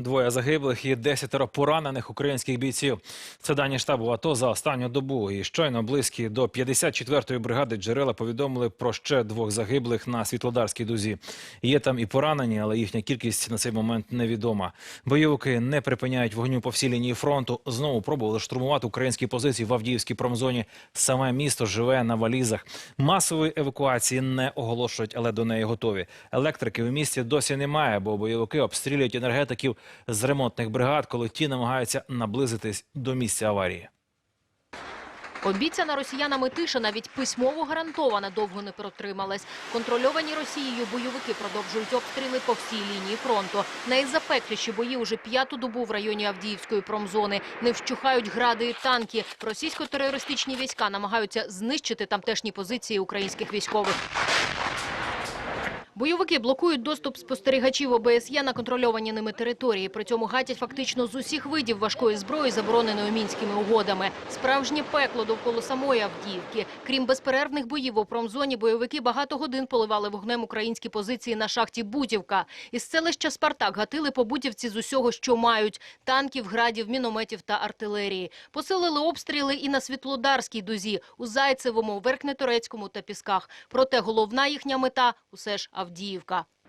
Двоє загиблих і десятеро поранених українських бійців. Це дані штабу АТО за останню добу. І щойно близькі до 54-ї бригади джерела повідомили про ще двох загиблих на Світлодарській дузі. Є там і поранені, але їхня кількість на цей момент невідома. Бойовики не припиняють вогню по всій лінії фронту. Знову пробували штурмувати українські позиції в Авдіївській промзоні. Саме місто живе на валізах. Масової евакуації не оголошують, але до неї готові. Електрики в місті досі немає, бо бойовики обстрілюють енергетиків з ремонтних бригад, коли ті намагаються наблизитись до місця аварії. Обіцяна росіянами тиша навіть письмово гарантована довго не протрималась. Контрольовані Росією бойовики продовжують обстріли по всій лінії фронту. Найзапекліші бої уже п'яту добу в районі Авдіївської промзони. Не вщухають гради і танки. Російсько-терористичні війська намагаються знищити тамтешні позиції українських військових. Бойовики блокують доступ спостерігачів ОБСЄ на контрольовані ними території. При цьому гатять фактично з усіх видів важкої зброї, забороненої мінськими угодами. Справжнє пекло довкола самої Авдіївки. Крім безперервних боїв у промзоні, бойовики багато годин поливали вогнем українські позиції на шахті Будівка. Із селища Спартак гатили по Будівці з усього, що мають – танків, градів, мінометів та артилерії. Посилили обстріли і на Світлодарській дузі, у Зайцевому, Верхнеторецькому та Пісках. Проте головна їхня мета – усе ж Авдіївка.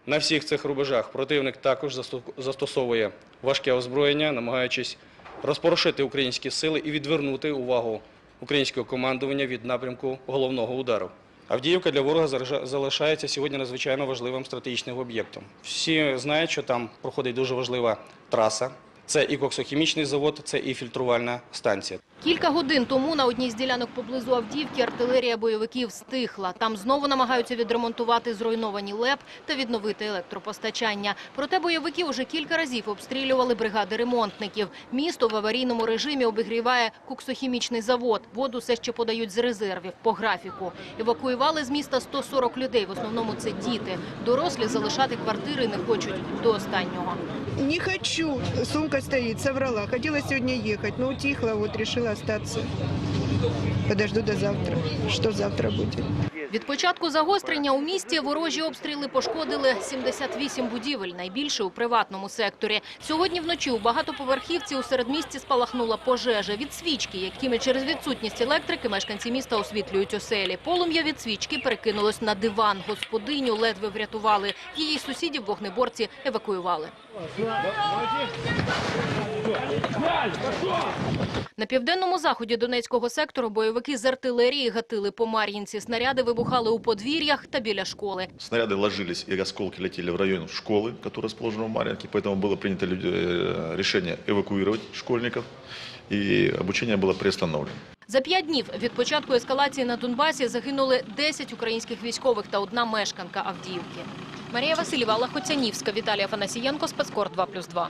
На всіх цих рубежах противник також застосовує важке озброєння, намагаючись розпорошити українські сили і відвернути увагу українського командування від напрямку головного удару. Авдіївка для ворога залишається сьогодні надзвичайно важливим стратегічним об'єктом. Всі знають, що там проходить дуже важлива траса. Це і коксохімічний завод, це і фільтрувальна станція. Кілька годин тому на одній з ділянок поблизу Авдіївки артилерія бойовиків стихла. Там знову намагаються відремонтувати зруйновані ЛЕП та відновити електропостачання. Проте бойовики уже кілька разів обстрілювали бригади ремонтників. Місто в аварійному режимі обігріває коксохімічний завод. Воду все ще подають з резервів по графіку. Евакуювали з міста 140 людей. В основному це діти. Дорослі залишати квартири не хочуть до останнього. Не хочу. Сумка стоит, соврала. Хотела сегодня ехать, но утихла, вот решила остаться. Подожду до завтра. Что завтра будет? Від початку загострення у місті ворожі обстріли пошкодили 78 будівель, найбільше у приватному секторі. Сьогодні вночі у багатоповерхівці у середмісті спалахнула пожежа від свічки, якими через відсутність електрики мешканці міста освітлюють оселі. Полум'я від свічки перекинулось на диван. Господиню ледве врятували. Її сусідів вогнеборці евакуювали. На південному заході Донецького сектору бойовики з артилерії гатили по Мар'їнці. Снаряди вибухали у подвір'ях та біля школи. Снаряды ложились и осколки летели в район школы, которая расположена в Марьинке, поэтому было принято люди- э, решение эвакуировать школьников, и обучение было приостановлено. За п'ять днів від початку ескалації на Донбасі загинули 10 українських військових та одна мешканка Авдіївки. Марія Васильєва, Алла Хоцянівська, Віталій Афанасієнко, Спецкор 2+,2.